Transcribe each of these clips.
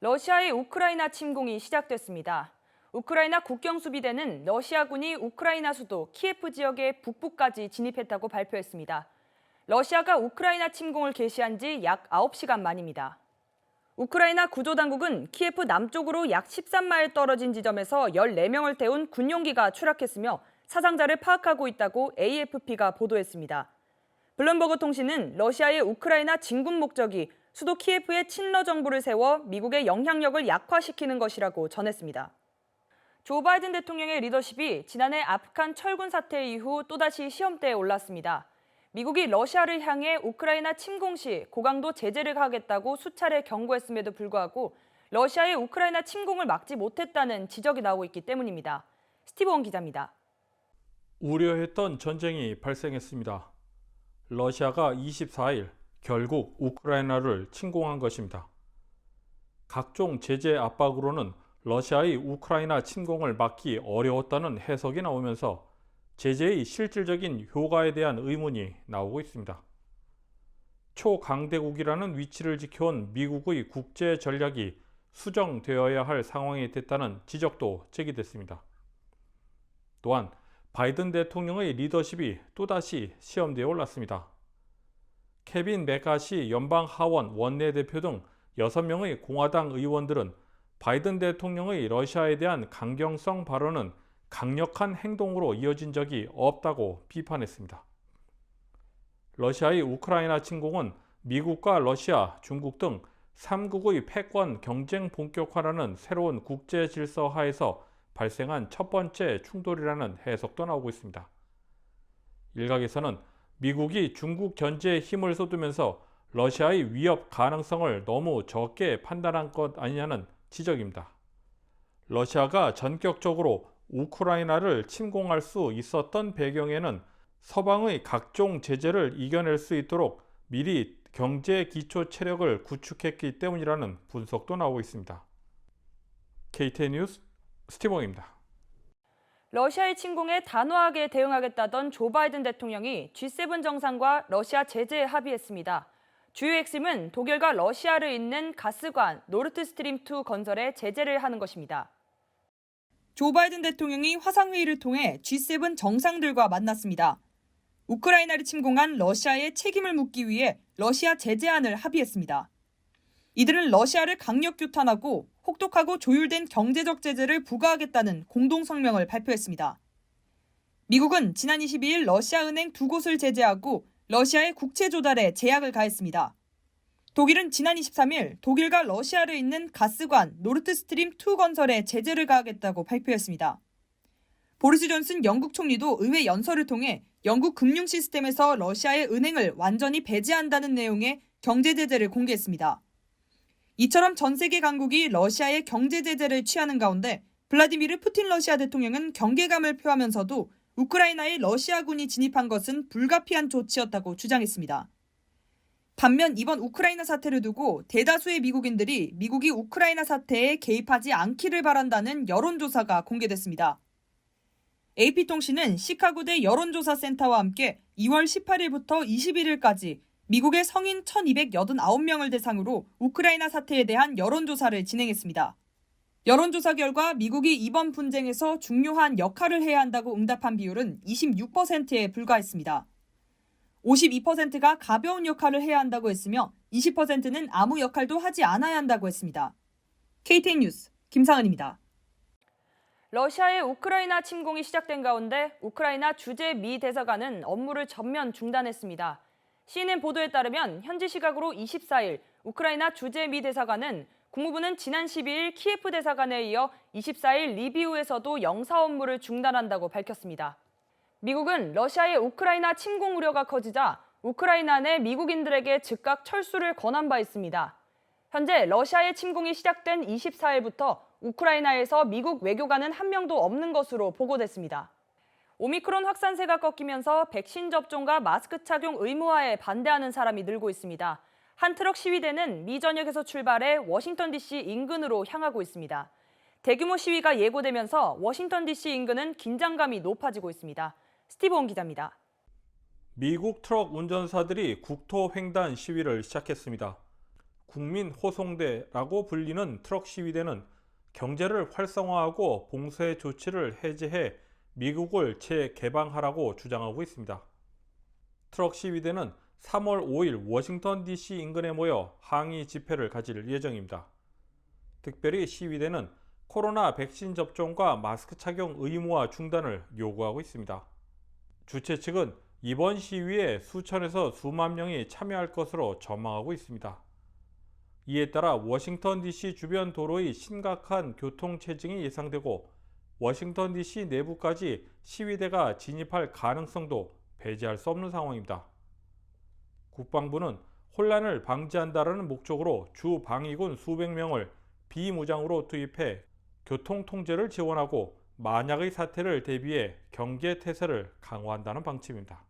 러시아의 우크라이나 침공이 시작됐습니다. 우크라이나 국경 수비대는 러시아군이 우크라이나 수도 키예프 지역의 북부까지 진입했다고 발표했습니다. 러시아가 우크라이나 침공을 개시한 지 약 9시간 만입니다. 우크라이나 구조당국은 키예프 남쪽으로 약 13마일 떨어진 지점에서 14명을 태운 군용기가 추락했으며 사상자를 파악하고 있다고 AFP가 보도했습니다. 블룸버그 통신은 러시아의 우크라이나 진군 목적이 수도 키예프에 친러 정부를 세워 미국의 영향력을 약화시키는 것이라고 전했습니다. 조 바이든 대통령의 리더십이 지난해 아프간 철군 사태 이후 또다시 시험대에 올랐습니다. 미국이 러시아를 향해 우크라이나 침공 시 고강도 제재를 가하겠다고 수차례 경고했음에도 불구하고 러시아의 우크라이나 침공을 막지 못했다는 지적이 나오고 있기 때문입니다. 스티브 원 기자입니다. 우려했던 전쟁이 발생했습니다. 러시아가 24일 결국 우크라이나를 침공한 것입니다. 각종 제재 압박으로는 러시아의 우크라이나 침공을 막기 어려웠다는 해석이 나오면서 제재의 실질적인 효과에 대한 의문이 나오고 있습니다. 초강대국이라는 위치를 지켜온 미국의 국제 전략이 수정되어야 할 상황이 됐다는 지적도 제기됐습니다. 또한 바이든 대통령의 리더십이 또다시 시험대에 올랐습니다. 케빈 메카시 연방 하원 원내대표 등 6명의 공화당 의원들은 바이든 대통령의 러시아에 대한 강경성 발언은 강력한 행동으로 이어진 적이 없다고 비판했습니다. 러시아의 우크라이나 침공은 미국과 러시아, 중국 등 3국의 패권 경쟁 본격화라는 새로운 국제 질서 하에서 발생한 첫 번째 충돌이라는 해석도 나오고 있습니다. 일각에서는 미국이 중국 견제에 힘을 쏟으면서 러시아의 위협 가능성을 너무 적게 판단한 것 아니냐는 지적입니다. 러시아가 전격적으로 우크라이나를 침공할 수 있었던 배경에는 서방의 각종 제재를 이겨낼 수 있도록 미리 경제 기초 체력을 구축했기 때문이라는 분석도 나오고 있습니다. KT 뉴스 스티븐입니다. 러시아의 침공에 단호하게 대응하겠다던 조 바이든 대통령이 G7 정상과 러시아 제재에 합의했습니다. 주요 핵심은 독일과 러시아를 잇는 가스관 노르트 스트림 2 건설에 제재를 하는 것입니다. 조 바이든 대통령이 화상 회의를 통해 G7 정상들과 만났습니다. 우크라이나를 침공한 러시아의 책임을 묻기 위해 러시아 제재안을 합의했습니다. 이들은 러시아를 강력 규탄하고 혹독하고 조율된 경제적 제재를 부과하겠다는 공동 성명을 발표했습니다. 미국은 지난 22일 러시아 은행 두 곳을 제재하고 러시아의 국채 조달에 제약을 가했습니다. 독일은 지난 23일 독일과 러시아를 잇는 가스관 노르트스트림 2 건설에 제재를 가하겠다고 발표했습니다. 보리스 존슨 영국 총리도 의회 연설을 통해 영국 금융 시스템에서 러시아의 은행을 완전히 배제한다는 내용의 경제 제재를 공개했습니다. 이처럼 전 세계 강국이 러시아의 경제 제재를 취하는 가운데 블라디미르 푸틴 러시아 대통령은 경계감을 표하면서도 우크라이나에 러시아군이 진입한 것은 불가피한 조치였다고 주장했습니다. 반면 이번 우크라이나 사태를 두고 대다수의 미국인들이 미국이 우크라이나 사태에 개입하지 않기를 바란다는 여론조사가 공개됐습니다. AP통신은 시카고대 여론조사센터와 함께 2월 18일부터 21일까지 미국의 성인 1,289명을 대상으로 우크라이나 사태에 대한 여론조사를 진행했습니다. 여론조사 결과 미국이 이번 분쟁에서 중요한 역할을 해야 한다고 응답한 비율은 26%에 불과했습니다. 52%가 가벼운 역할을 해야 한다고 했으며 20%는 아무 역할도 하지 않아야 한다고 했습니다. KTN 뉴스 김상은입니다. 러시아의 우크라이나 침공이 시작된 가운데 우크라이나 주재 미 대사관은 업무를 전면 중단했습니다. CNN 보도에 따르면 현지 시각으로 24일 우크라이나 주재 미 대사관은 국무부는 지난 12일 키예프 대사관에 이어 24일 리비우에서도 영사 업무를 중단한다고 밝혔습니다. 미국은 러시아의 우크라이나 침공 우려가 커지자 우크라이나 내 미국인들에게 즉각 철수를 권한 바 있습니다. 현재 러시아의 침공이 시작된 24일부터 우크라이나에서 미국 외교관은 한 명도 없는 것으로 보고됐습니다. 오미크론 확산세가 꺾이면서 백신 접종과 마스크 착용 의무화에 반대하는 사람이 늘고 있습니다. 한 트럭 시위대는 미 전역에서 출발해 워싱턴 DC 인근으로 향하고 있습니다. 대규모 시위가 예고되면서 워싱턴 DC 인근은 긴장감이 높아지고 있습니다. 스티브 온 기자입니다. 미국 트럭 운전사들이 국토 횡단 시위를 시작했습니다. 국민 호송대라고 불리는 트럭 시위대는 경제를 활성화하고 봉쇄 조치를 해제해 미국을 재개방하라고 주장하고 있습니다. 트럭 시위대는 3월 5일 워싱턴 DC 인근에 모여 항의 집회를 가질 예정입니다. 특별히 시위대는 코로나 백신 접종과 마스크 착용 의무화 중단을 요구하고 있습니다. 주최 측은 이번 시위에 수천에서 수만 명이 참여할 것으로 전망하고 있습니다. 이에 따라 워싱턴 DC 주변 도로의 심각한 교통 체증이 예상되고 워싱턴 DC 내부까지 시위대가 진입할 가능성도 배제할 수 없는 상황입니다. 국방부는 혼란을 방지한다라는 목적으로 주 방위군 수백 명을 비무장으로 투입해 교통 통제를 지원하고 만약의 사태를 대비해 경계 태세를 강화한다는 방침입니다.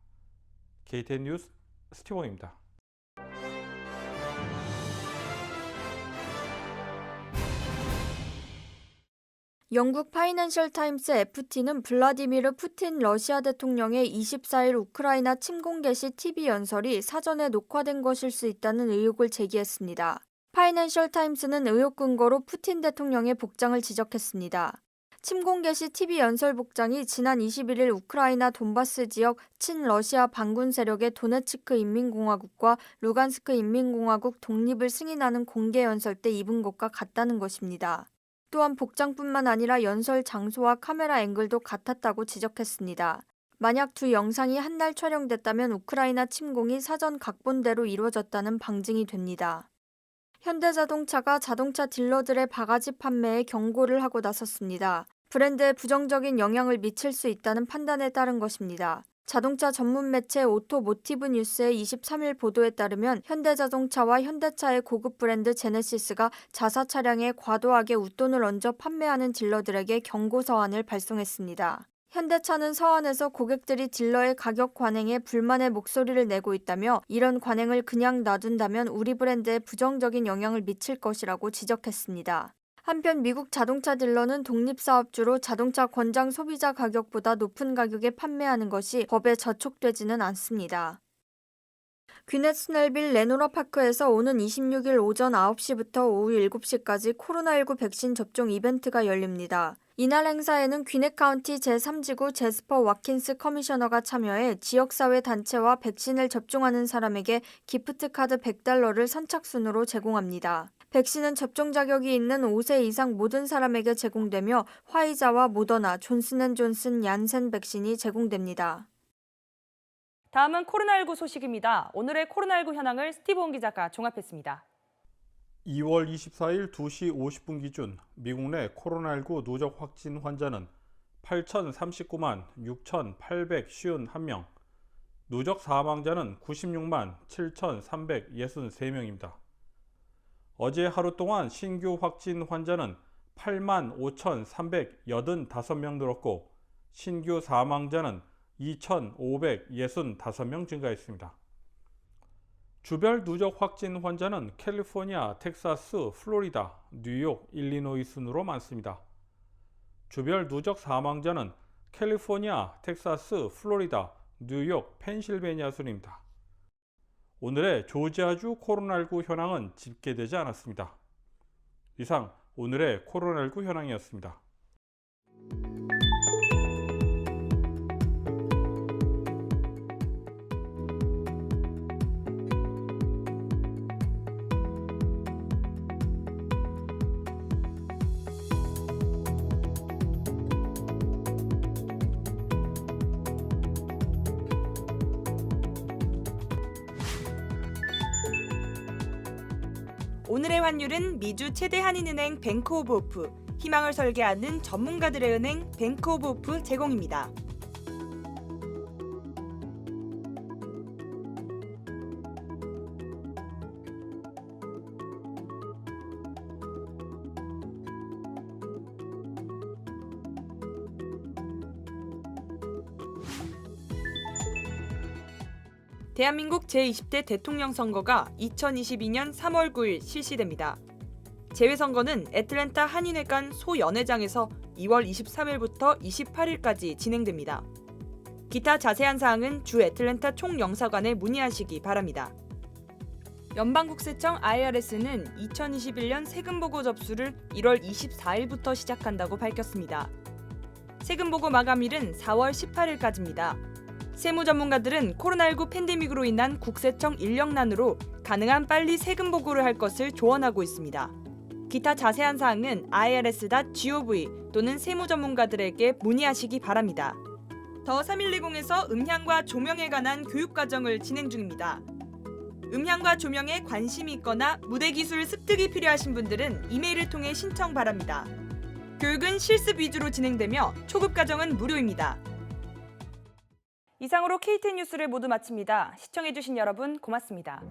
KTN 뉴스 스티븐입니다. 영국 파이낸셜 타임스 FT는 블라디미르 푸틴 러시아 대통령의 24일 우크라이나 침공 개시 TV 연설이 사전에 녹화된 것일 수 있다는 의혹을 제기했습니다. 파이낸셜 타임스는 의혹 근거로 푸틴 대통령의 복장을 지적했습니다. 침공 개시 TV 연설 복장이 지난 21일 우크라이나 돈바스 지역 친러시아 반군 세력의 도네츠크 인민공화국과 루간스크 인민공화국 독립을 승인하는 공개 연설 때 입은 것과 같다는 것입니다. 또한 복장뿐만 아니라 연설 장소와 카메라 앵글도 같았다고 지적했습니다. 만약 두 영상이 한 날 촬영됐다면 우크라이나 침공이 사전 각본대로 이루어졌다는 방증이 됩니다. 현대자동차가 자동차 딜러들의 바가지 판매에 경고를 하고 나섰습니다. 브랜드에 부정적인 영향을 미칠 수 있다는 판단에 따른 것입니다. 자동차 전문 매체 오토모티브 뉴스의 23일 보도에 따르면 현대자동차와 현대차의 고급 브랜드 제네시스가 자사 차량에 과도하게 웃돈을 얹어 판매하는 딜러들에게 경고 서한을 발송했습니다. 현대차는 서한에서 고객들이 딜러의 가격 관행에 불만의 목소리를 내고 있다며 이런 관행을 그냥 놔둔다면 우리 브랜드에 부정적인 영향을 미칠 것이라고 지적했습니다. 한편 미국 자동차 딜러는 독립사업주로 자동차 권장 소비자 가격보다 높은 가격에 판매하는 것이 법에 저촉되지는 않습니다. 귀넷 스넬빌 레노라 파크에서 오는 26일 오전 9시부터 오후 7시까지 코로나19 백신 접종 이벤트가 열립니다. 이날 행사에는 귀넷 카운티 제3지구 제스퍼 와킨스 커미셔너가 참여해 지역사회 단체와 백신을 접종하는 사람에게 기프트 카드 100달러를 선착순으로 제공합니다. 백신은 접종 자격이 있는 5세 이상 모든 사람에게 제공되며 화이자와 모더나, 존슨앤존슨, 얀센 백신이 제공됩니다. 다음은 코로나19 소식입니다. 오늘의 코로나19 현황을 스티브 온 기자가 종합했습니다. 2월 24일 2시 50분 기준 미국 내 코로나19 누적 확진 환자는 8,039만 6,851명, 누적 사망자는 96만 7,363명입니다. 어제 하루 동안 신규 확진 환자는 8만 5,385명 늘었고 신규 사망자는 2,565명 증가했습니다. 주별 누적 확진 환자는 캘리포니아, 텍사스, 플로리다, 뉴욕, 일리노이 순으로 많습니다. 주별 누적 사망자는 캘리포니아, 텍사스, 플로리다, 뉴욕, 펜실베니아 순입니다. 오늘의 조지아주 코로나19 현황은 집계되지 않았습니다. 이상 오늘의 코로나19 현황이었습니다. 오늘의 환율은 미주 최대 한인은행 뱅크 오브 오프, 희망을 설계하는 전문가들의 은행 뱅크 오브 오프 제공입니다. 대한민국 제20대 대통령 선거가 2022년 3월 9일 실시됩니다. 재외선거는 애틀랜타 한인회관 소연회장에서 2월 23일부터 28일까지 진행됩니다. 기타 자세한 사항은 주 애틀랜타 총영사관에 문의하시기 바랍니다. 연방국세청 IRS는 2021년 세금 보고 접수를 1월 24일부터 시작한다고 밝혔습니다. 세금 보고 마감일은 4월 18일까지입니다. 세무 전문가들은 코로나19 팬데믹으로 인한 국세청 인력난으로 가능한 빨리 세금 보고를 할 것을 조언하고 있습니다. 기타 자세한 사항은 irs.gov 또는 세무 전문가들에게 문의하시기 바랍니다. 더 3120에서 음향과 조명에 관한 교육 과정을 진행 중입니다. 음향과 조명에 관심이 있거나 무대 기술 습득이 필요하신 분들은 이메일을 통해 신청 바랍니다. 교육은 실습 위주로 진행되며 초급 과정은 무료입니다. 이상으로 KT 뉴스를 모두 마칩니다. 시청해주신 여러분 고맙습니다.